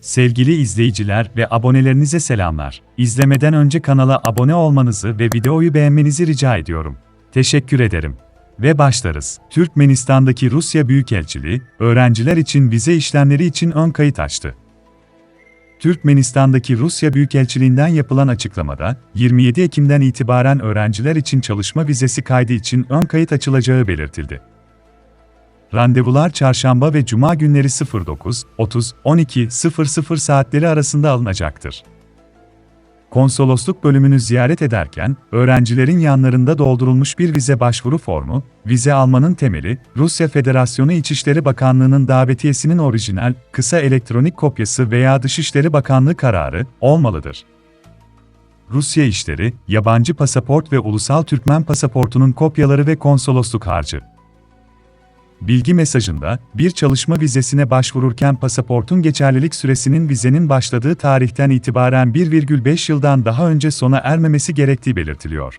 Sevgili izleyiciler ve abonelerinize selamlar. İzlemeden önce kanala abone olmanızı ve videoyu beğenmenizi rica ediyorum. Teşekkür ederim. Ve başlarız. Türkmenistan'daki Rusya Büyükelçiliği, öğrenciler için vize işlemleri için ön kayıt açtı. Türkmenistan'daki Rusya Büyükelçiliğinden yapılan açıklamada, 27 Ekim'den itibaren öğrenciler için çalışma vizesi kaydı için ön kayıt açılacağı belirtildi. Randevular çarşamba ve cuma günleri 09, 30, 12, 00 saatleri arasında alınacaktır. Konsolosluk bölümünü ziyaret ederken, öğrencilerin yanlarında doldurulmuş bir vize başvuru formu, vize almanın temeli, Rusya Federasyonu İçişleri Bakanlığı'nın davetiyesinin orijinal, kısa elektronik kopyası veya Dışişleri Bakanlığı kararı olmalıdır. Rusya işleri, yabancı pasaport ve ulusal Türkmen pasaportunun kopyaları ve konsolosluk harcı. Bilgi mesajında, bir çalışma vizesine başvururken pasaportun geçerlilik süresinin vizenin başladığı tarihten itibaren 1,5 yıldan daha önce sona ermemesi gerektiği belirtiliyor.